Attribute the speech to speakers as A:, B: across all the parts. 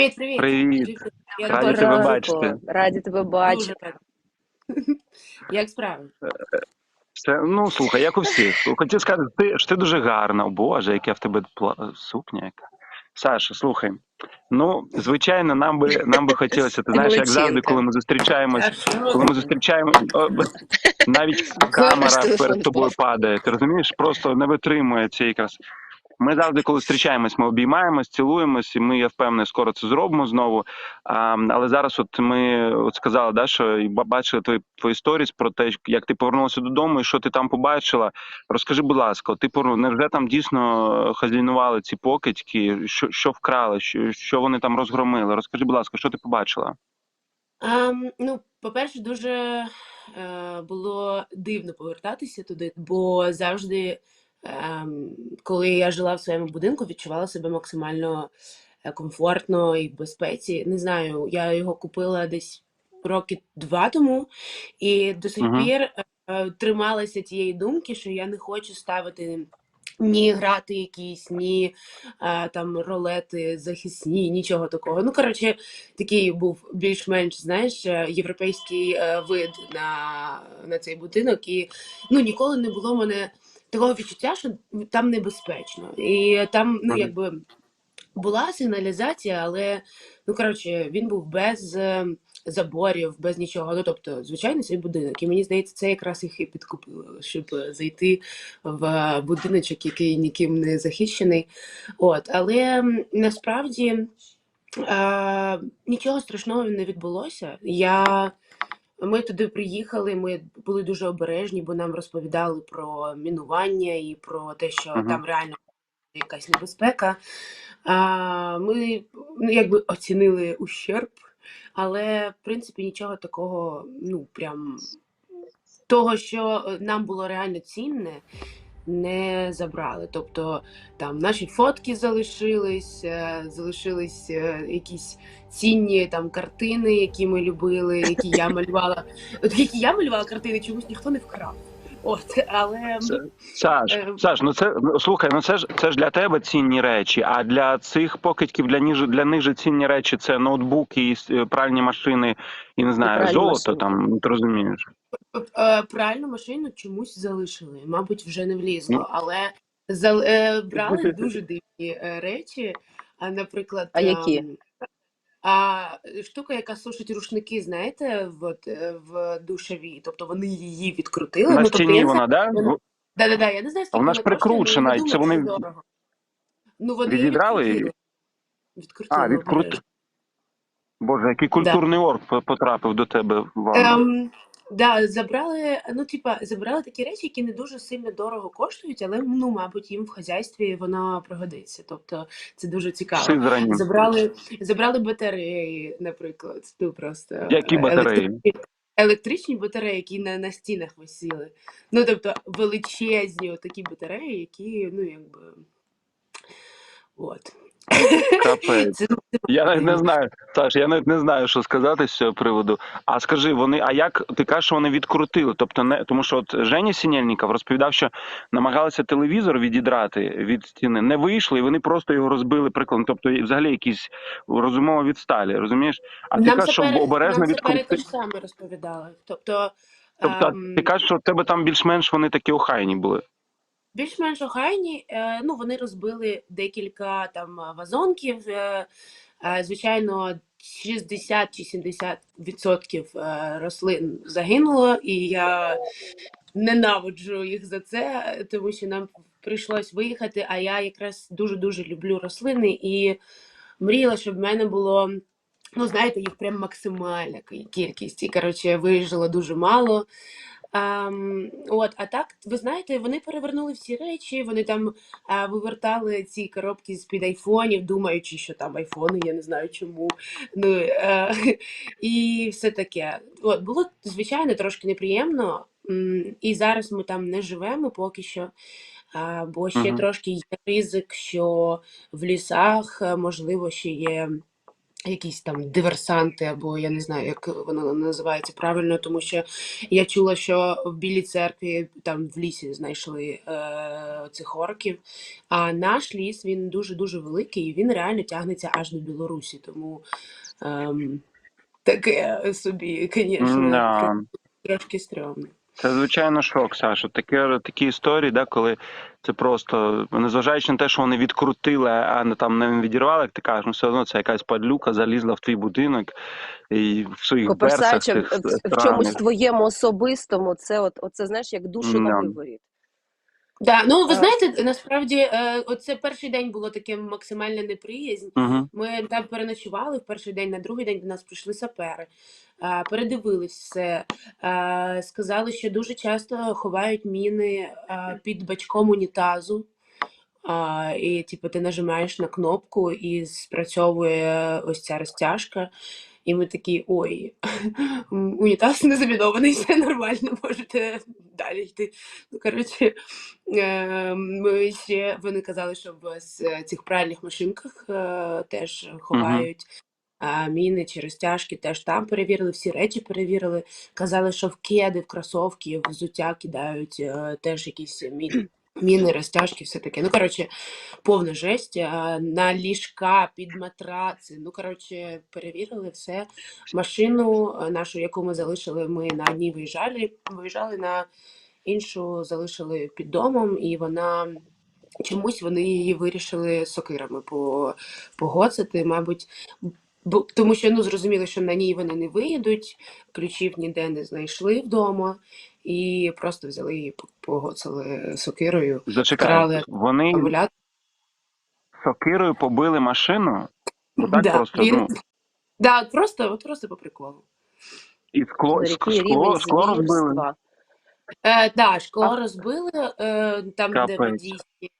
A: Привіт, привіт.
B: Привіт.
A: Я
B: Раді тебе бачити.
C: Раді тебе бачити.
A: Як справи?
B: Все, ну слухай, як у всіх. Хотів сказати, ти ж ти дуже гарна. О, Боже, яка в тебе пла- сукня яка. Саша, слухай. Ну, звичайно, нам би нам би хотілося, ти знаєш, як завжди, коли ми зустрічаємось, коли ми зустрічаємо, навіть камера перед тобою падає. Ти розумієш, просто не витримує цієї краси. Ми завжди, коли зустрічаємось, ми обіймаємось, цілуємось, і ми, я впевнений, скоро це зробимо знову. А, але зараз, от ми от сказали, да, що бачили твої твої сторіс про те, як ти повернулася додому, і що ти там побачила. Розкажи, будь ласка, ти поверну- невже там дійсно хазяйнували ці покидьки? Що, що вкрали? Що, що вони там розгромили? Розкажи, будь ласка, що ти побачила?
A: Ам, ну, по-перше, дуже е, було дивно повертатися туди, бо завжди, коли я жила в своєму будинку, відчувала себе максимально е, комфортно і в безпеці. Не знаю, я його купила десь роки два тому, і до сих
B: Мгм.
A: пір е, трималася тієї думки, що я не хочу ставити. Ні грати якісь, ні е, там ролети захисні, нічого такого. Ну, коротше, такий був більш-менш, знаєш, європейський вид на, на цей будинок. І ну, ніколи не було мене такого відчуття, що там небезпечно. І там, ну, якби була сигналізація, але ну коротше, він був без е, заборів, без нічого. Ну тобто, звичайний свій будинок. І мені здається, це якраз їх і підкупило, щоб зайти в будиночок, який ніким не захищений. От, але насправді е, нічого страшного не відбулося. Я ми туди приїхали, ми були дуже обережні, бо нам розповідали про мінування і про те, що
B: Мгм.
A: там реально якась небезпека. А, ми ну, якби оцінили ущерб, але в принципі нічого такого, ну прям того, що е, нам було реально цінне, не забрали. Тобто там наші фотки залишились, е, залишились е, якісь цінні там картини, які ми любили, які я малювала. От які я малювала картини, чомусь ніхто не вкрав. От, але
B: Це- Саш,
A: Е,
B: Саш, ну це ну, слухай, ну це ж це ж для тебе цінні речі. А для цих покидьків для ніж для них же цінні речі це ноутбуки, і пральні машини, і не знаю,
C: пральні
B: золото
C: машини.
B: там. ну, Ти розумієш?
A: Е, Пральну машину чомусь залишили, мабуть, вже не влізло,
B: Ну.
A: але зал- е, брали дуже дивні е, речі. А, наприклад,
C: А які?
A: А, штука, яка сушить рушники, знаєте, в, от, е, в душовій, тобто вони її відкрутили.
B: На
A: ну, тобто,
B: стіні вона,
A: так?
B: да?
A: да-да-да, я не знаю, скільки
B: вона ж прикручена, і це вони-
A: дорого. Ну, вони
B: відібрали її?
A: відкрутили.
B: А, відкрути. Боже, який культурний да. по- потрапив до тебе в ванну.
A: Ем, да, забрали, ну, типа, забрали такі речі, які не дуже сильно дорого коштують, але ну, мабуть, їм в хазяйстві воно пригодиться. Тобто це дуже цікаво.
B: Сизрані.
A: Забрали, забрали батареї, наприклад. Ну просто
B: Які батареї?
A: електричні, електричні батареї, які на, на стінах висіли. Ну, тобто, величезні такі батареї, які, ну, якби. От.
B: Капець.
A: Це, це
B: Я навіть не знаю, Саш, я навіть не знаю, що сказати з цього приводу. А скажи, вони, а як ти кажеш, що вони відкрутили? Тобто, не тому, що от Женя Сінєльніков розповідав, що намагалися телевізор відідрати від стіни, не вийшли, і вони просто його розбили прикладом. Тобто, взагалі якісь розумово відсталі, розумієш? А ти
A: Нам
B: кажеш, що обережно
A: нам
B: відкрутили.
A: те ж саме розповідали. Тобто,
B: Тобто,
A: ем,
B: ти кажеш, що в тебе там більш-менш вони такі охайні були.
A: Більш-менш охайні, е, ну, вони розбили декілька там е, вазонків. Е, звичайно, 60 чи 70 відсотків рослин загинуло, і я ненавиджу їх за це, тому що нам прийшлось виїхати. А я якраз дуже-дуже люблю рослини і мріяла, щоб в мене було. Ну, знаєте, їх прям максимальна кількість. І, коротше, виїжджало дуже мало. Ам, от, а так, ви знаєте, вони перевернули всі речі, вони там а, вивертали ці коробки з-під айфонів, думаючи, що там айфони, я не знаю чому. Ну, е, і все таке. От, було, звичайно, трошки неприємно. І зараз ми там не живемо поки що. А, бо ще
B: Мгм.
A: трошки є ризик, що в лісах, е, можливо, ще є якісь там диверсанти, або я не знаю, як воно називається правильно, тому що я чула, що в Білій церкві там в лісі знайшли е, цих орків. А наш ліс він дуже дуже великий, і він реально тягнеться аж до Білорусі. Тому ем, таке собі, звісно,
B: Да.
A: трошки стрьомно.
B: Це звичайно шок, Саша. Такі, такі історії, да, коли це просто незважаючи на те, що вони відкрутили, а не там не відірвали, як ти кажеш, ну все одно це якась падлюка залізла в твій будинок і в своїх берсах
C: Поперсаючи в, в чомусь твоєму особистому, це от оце знаєш, як душу на
B: Да.
A: Да, ну ви
C: Е.
A: знаєте, насправді, е, оце перший день було таке максимальна неприязнь.
B: Угу.
A: Ми там переночували в перший день, на другий день до нас прийшли сапери, передивились все, е, сказали, що дуже часто ховають міни е, під бачком унітазу. А, і типу, ти нажимаєш на кнопку і спрацьовує ось ця розтяжка. І ми такі, ой, унітаз не замінований, все нормально, можете далі йти. Ну, коротше, е, ми ще вони казали, що в цих пральних машинках е, теж ховають міни чи розтяжки, теж там перевірили, всі речі перевірили. Казали, що в кеди, в кросовки, в взуття кидають е, теж якісь міни. Міни, розтяжки, все таке. Ну, коротше, повна жесть. А, На ліжка, під матраци. Ну, коротше, перевірили все. Машину е, нашу, яку ми залишили, ми на одній виїжджали, виїжджали на іншу залишили під домом, і вона чомусь вони її вирішили сокирами по, погоцати, мабуть. Бо, тому що ну зрозуміло, що на ній вони не виїдуть, ключів ніде не знайшли вдома, і просто взяли її по- погоцали сокирою,
B: Зачекай,
A: вкрали
B: вони
A: акумулятор.
B: сокирою побили машину, отак
A: Да,
B: просто,
A: він-
B: ну,
A: Да, просто, от просто по приколу.
B: і скло,
C: Це
B: ск-
C: який
B: скло, скло розбили.
A: Е, да, шкло
C: А-
A: розбили е, там, де
B: Капець.
A: водійські.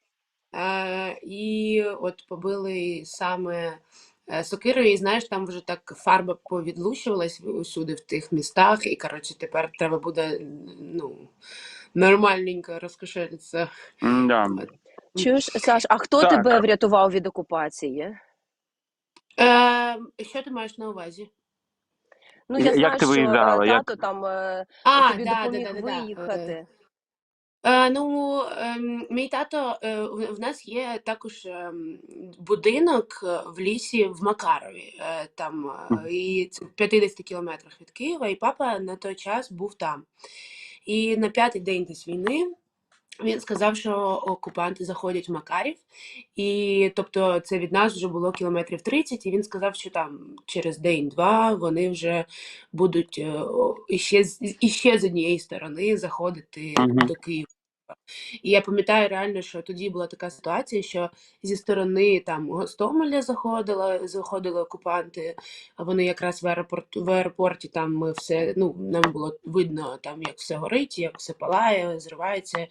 A: Е, і от побили саме сокирою, і знаєш, там вже так фарба повідлущувалась усюди в тих містах, і коротше тепер треба буде ну, нормальненько розкошелитися.
B: Да.
C: Чуєш, Саш, а хто
B: Так.
C: тебе врятував від окупації?
A: Е, що ти маєш на увазі?
C: Ну,
B: Я- як
C: знаю,
B: ти
C: що
B: виїжджала?
C: е,
B: Як-
C: тато там е,
A: А,
C: тобі
A: да, да,
C: допоміг
A: да, да, да.
C: виїхати.
A: Е, ну, ем, мій тато, е, в в нас є також ем, будинок е, в лісі в Макарові, е, там, е, і це в 50 кілометрах від Києва, і папа на той час був там. І на п'ятий день десь війни він сказав, що окупанти заходять в Макарів, і тобто це від нас вже було кілометрів 30, і він сказав, що там через день-два вони вже будуть е, іще, з- іще з однієї сторони заходити
B: Мгм.
A: до Києва. І я пам'ятаю реально, що тоді була така ситуація, що зі сторони там Гостомеля заходила, заходили окупанти, а вони якраз в аеропорт, в аеропорті там ми все, ну, нам було видно там, як все горить, як все палає, зривається.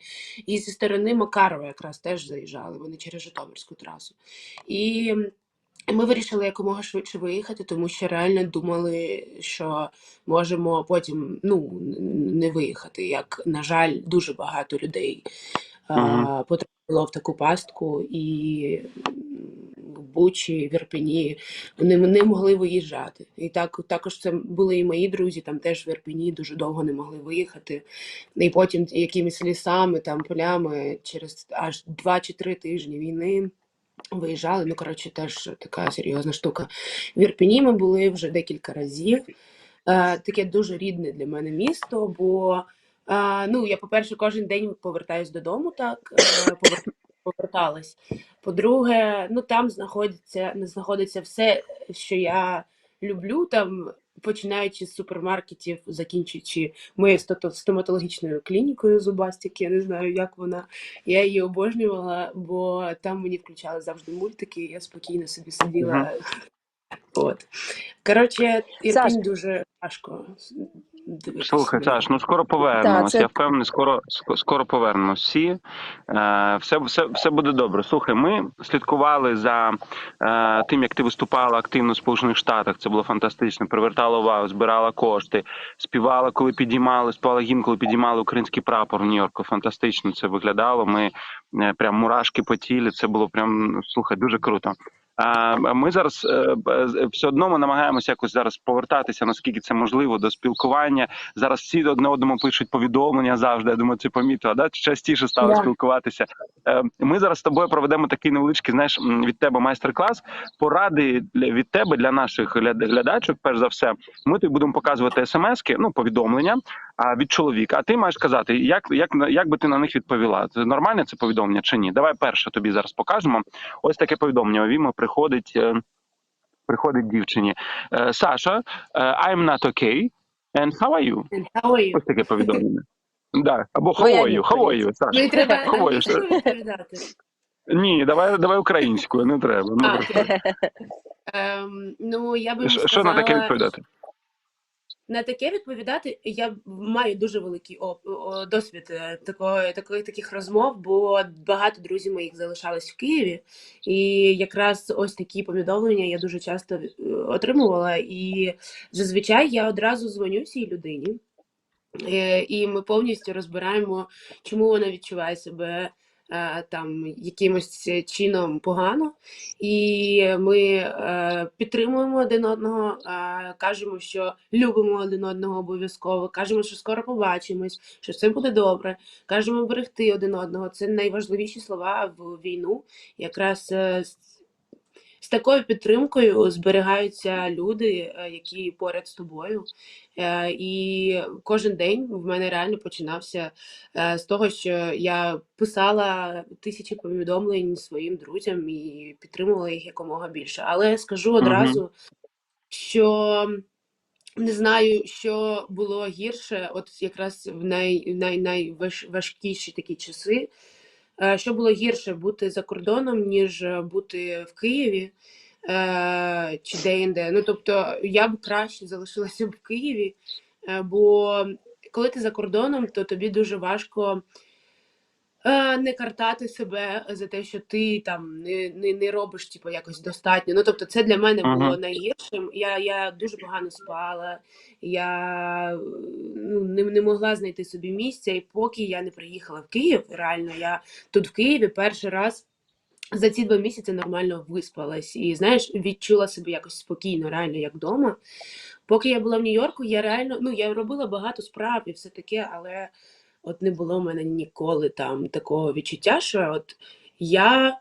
A: І зі сторони Макарова якраз теж заїжджали, вони через Житомирську трасу. І ми вирішили якомога швидше виїхати, тому що реально думали, що можемо потім ну, не виїхати. Як, на жаль, дуже багато людей а, потрапило в таку пастку, і в Бучі, в Ірпені вони не могли виїжджати. І так також це були і мої друзі, там теж в Ірпені дуже довго не могли виїхати. І потім якимись лісами, там полями через аж два чи три тижні війни. Виїжджали, ну коротше, теж така серйозна штука. В Ірпені ми були вже декілька разів. Е, таке дуже рідне для мене місто, бо е, ну, я, по-перше, кожен день повертаюсь додому, так е, поверталась. По-друге, ну там знаходиться, знаходиться все, що я люблю, там, починаючи з супермаркетів, закінчуючи моєю стоматологічною клінікою зубастики, я не знаю, як вона. Я її обожнювала, бо там мені включали завжди мультики, я спокійно собі сиділа. От. Коротше. Ірпінь дуже важко.
B: Слухай, Саш, ну скоро повернемось.
C: це-
B: Я впевнений, скоро скоро повернемось всі. Е, все, все, все буде добре. Слухай, ми слідкували за е, тим, як ти виступала активно в Сполучених Штатах. Це було фантастично. Привертала увагу, збирала кошти, співала, коли підіймали, співала гімн, коли підіймали український прапор в Нью-Йорку. Фантастично це виглядало. Ми е, прям мурашки по тілі. Це було прям ну, слухай, дуже круто. А ми зараз е, з- все одно ми намагаємося якось зараз повертатися, наскільки це можливо, до спілкування. Зараз всі одне одному пишуть повідомлення завжди. Я думаю, це помітила. Да? Частіше стали
A: Да.
B: спілкуватися. Е, Ми зараз з тобою проведемо такий невеличкий, знаєш, від тебе майстер-клас. Поради від тебе для наших гляд- глядачок. Перш за все, ми тобі будемо показувати смски, ну повідомлення. А від чоловіка, а ти маєш сказати, як, як, як би ти на них відповіла? Це нормальне це повідомлення чи ні? Давай перше тобі зараз покажемо. Ось таке повідомлення. Вімо приходить, е, приходить дівчині. Е, Саша, е, I'm not okay. And how are you?
A: And how are you?
B: Ось таке повідомлення. Да. Або how
C: Твоя
B: are you? How are
C: відповідь.
B: you, Саша?
A: Ну треба
B: Ховаєш. Ні, давай, давай українською, не треба. Ну.
A: Ем, ну, я би
B: Що на таке відповідати?
A: На таке відповідати я маю дуже великий досвід е, такої, такої таких розмов, бо багато друзів моїх залишались в Києві, і якраз ось такі повідомлення я дуже часто е, отримувала. І зазвичай я одразу дзвоню цій людині, е, і ми повністю розбираємо, чому вона відчуває себе. Е, Там якимось чином погано, і ми е, підтримуємо один одного, е, кажемо, що любимо один одного обов'язково, кажемо, що скоро побачимось, що все буде добре. Кажемо берегти один одного. Це найважливіші слова в війну. Якраз е, з, такою підтримкою зберігаються люди, е, які поряд з тобою. Е, І кожен день в мене реально починався е, з того, що я писала тисячі повідомлень своїм друзям і підтримувала їх якомога більше. Але скажу одразу, що не знаю, що було гірше, от якраз в най, най, найважкіші такі часи. Е, Що було гірше бути за кордоном, ніж е, бути в Києві е, чи де-інде. Ну, тобто, я б краще залишилася б в Києві, бо коли ти за кордоном, то тобі дуже важко е, не картати себе за те, що ти там не, не, не робиш типу, якось достатньо. Ну, тобто, це для мене було найгіршим. Я, я дуже погано спала, я ну, не, не могла знайти собі місця, і поки я не приїхала в Київ, реально, я тут в Києві перший раз. За ці два місяці нормально виспалась і знаєш, відчула себе якось спокійно, реально як вдома. Поки я була в Нью-Йорку, я реально ну я робила багато справ і все таке, але от не було в мене ніколи там такого відчуття, що от я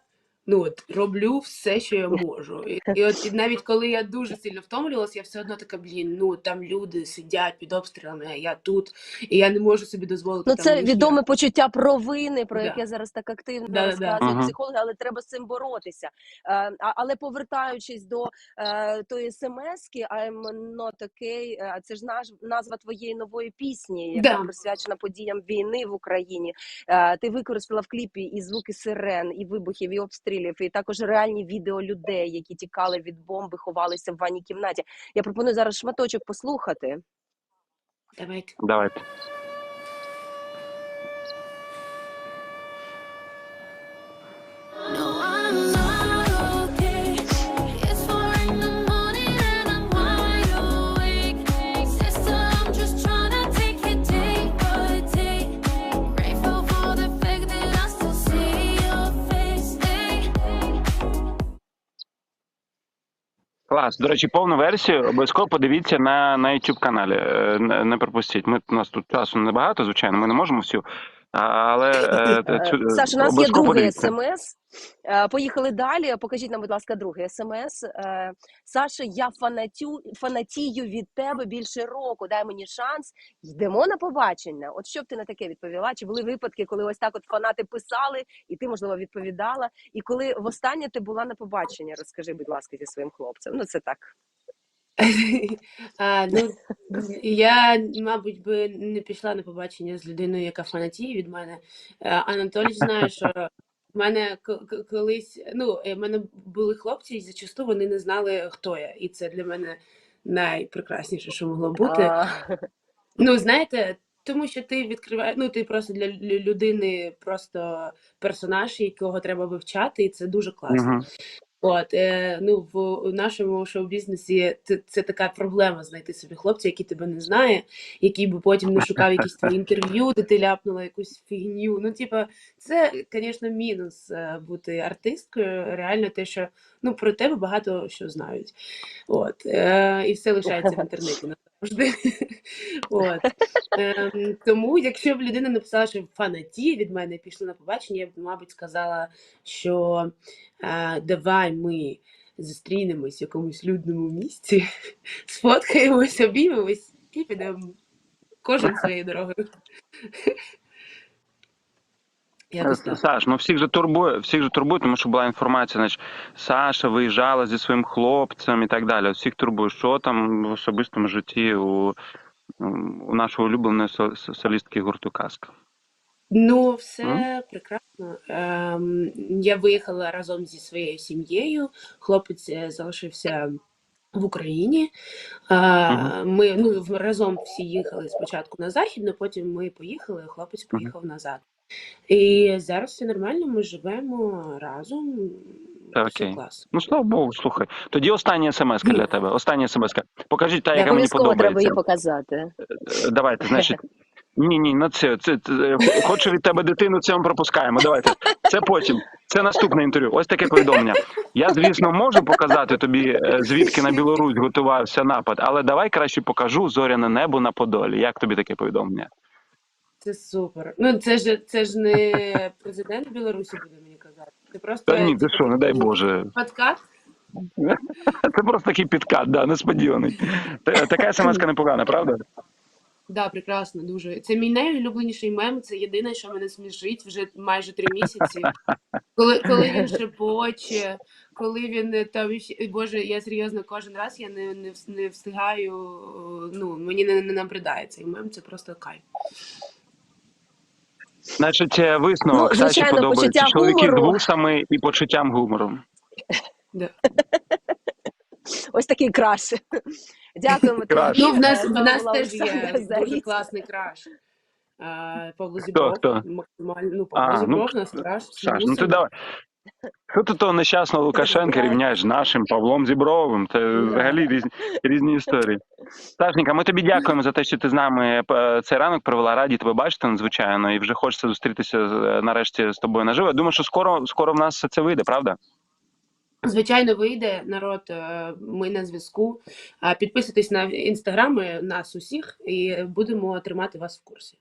A: ну от роблю все, що я можу. І, і от і навіть коли я дуже сильно втомлювалася, я все одно така, блін, ну там люди сидять під обстрілами, а я тут, і я не можу собі дозволити.
C: Ну,
A: там
C: це відоме почуття провини, про
A: Да.
C: яке зараз так активно
A: Да-да-да.
C: психологи, але треба з цим боротися. Е, а- але повертаючись до е, тої смски I'm not okay, е, це ж наш, назва твоєї нової пісні, яка
A: Да.
C: присвячена подіям війни в Україні. Е, ти використала в кліпі і звуки сирен, і вибухів, і обстрілів, і також реальні відео людей, які тікали від бомби, ховалися в ванній кімнаті. Я пропоную зараз шматочок послухати.
A: Давайте.
B: Давайте. Клас. До речі, повну версію обов'язково подивіться на, на YouTube каналі. Е, Не, пропустіть. Ми у нас тут часу небагато, звичайно, ми не можемо всю. Але е,
C: Е, Саш, у нас є другий смс. Е, Поїхали далі. Покажіть нам, будь ласка, другий смс. Саша, я фанатю, фанатію від тебе більше року. Дай мені шанс. Йдемо на побачення. От що б ти на таке відповіла? Чи були випадки, коли ось так от фанати писали, і ти, можливо, відповідала? І коли востаннє ти була на побачення, розкажи, будь ласка, зі своїм хлопцем. Ну, це так.
A: А, ну, я, мабуть, би не пішла на побачення з людиною, яка фанатіє від мене. Е, Анатолій знає, що в мене колись, ну, е, в мене були хлопці, і зачасту вони не знали, хто я. І це для мене найпрекрасніше, що могло бути. Ну, знаєте, тому що ти відкриваєш, ну, ти просто для людини просто персонаж, якого треба вивчати, і це дуже класно. От е, ну в нашому шоу-бізнесі це, це така проблема знайти собі хлопця, який тебе не знає, який би потім не шукав якісь твої інтерв'ю, де ти ляпнула якусь фігню. Ну, типа, це, звісно, мінус е, бути артисткою. Реально, те, що ну про тебе багато що знають. От е, і все лишається в інтернеті назавжди. От. Ем, тому, якщо б людина написала, що фанаті від мене пішли на побачення, я б, мабуть, сказала, що е, давай ми зустрінемось в якомусь людному місці, сфоткаємось, обіймемось і підемо кожен своєю дорогою. Так.
B: Саш, ну всіх же турбує, всіх же турбує, тому що була інформація, значить, Саша виїжджала зі своїм хлопцем і так далі. Всіх турбує, що там в особистому житті у, у нашої улюбленої со- со- солістки гурту Казка.
A: Ну, все прекрасно. Ем, я виїхала разом зі своєю сім'єю. Хлопець е, залишився в Україні. Е,
B: Мгм.
A: Ми ну, разом всі їхали спочатку на західну, потім ми поїхали, хлопець поїхав назад. І зараз все нормально, ми живемо разом.
B: Та
A: Все
B: окей.
A: клас.
B: Ну, слава Богу, слухай. Тоді остання смс для тебе. Остання смс. Покажіть та, яка мені
C: Обов'язково треба
B: подобається.
C: її показати.
B: Е, Давайте, значить. Ні, ні, на це, це, це хочу від тебе дитину, це ми пропускаємо. Давайте. Це потім. Це наступне інтерв'ю. Ось таке повідомлення. Я, звісно, можу показати тобі, е, звідки на Білорусь готувався напад, але давай краще покажу зоряне небо на Подолі. Як тобі таке повідомлення?
A: Це супер. Ну, це ж це ж не президент Білорусі буде мені казати. Це просто
B: Та ні, ти що, не дай Боже.
A: подкаст.
B: Це просто такий підкат, да, несподіваний. Та- Така смс непогана, правда?
A: Да, прекрасно, дуже. Це мій найулюбленіший мем. Це єдине, що мене смішить вже майже три місяці. Коли, коли він шепоче, коли він е, там Боже, я серйозно кожен раз я не, не, вс- не встигаю. е, Ну мені не, не набридає цей мем. Це просто кайф.
B: Значить, е, висновок
C: Ну,
B: Саші подобається чоловіки
C: гумору.
B: з вусами і почуттям гумору.
C: Ось такий краш. Дякуємо тобі.
B: Краш.
A: Ну в нас в нас теж є дуже класний краш. Павло Зібров,
B: хто?
A: максимально ну Павло
B: ну,
A: Зібров у нас краш.
B: Саш, ну ти давай. Що ти того нещасного Лукашенка рівняєш з нашим Павлом Зібровим? Це взагалі різні, різні історії. Сашенька, ми тобі дякуємо за те, що ти з нами е, цей ранок провела. Раді тебе бачити надзвичайно, і вже хочеться зустрітися нарешті з тобою наживо. Я думаю, що скоро, скоро в нас це вийде, правда?
A: Звичайно, вийде народ. е, Ми на зв'язку. Підписуйтесь на інстаграми нас усіх, і будемо тримати вас в курсі.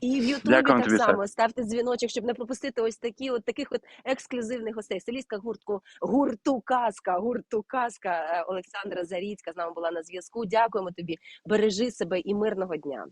C: І в Ютубі
B: Дякуємо
C: так само ставте дзвіночок, щоб не пропустити ось такі, от таких от ексклюзивних гостей. Солістка гуртку гурту казка, гурту казка е, Олександра Заріцька з нами була на зв'язку. Дякуємо тобі. Бережи себе і мирного дня.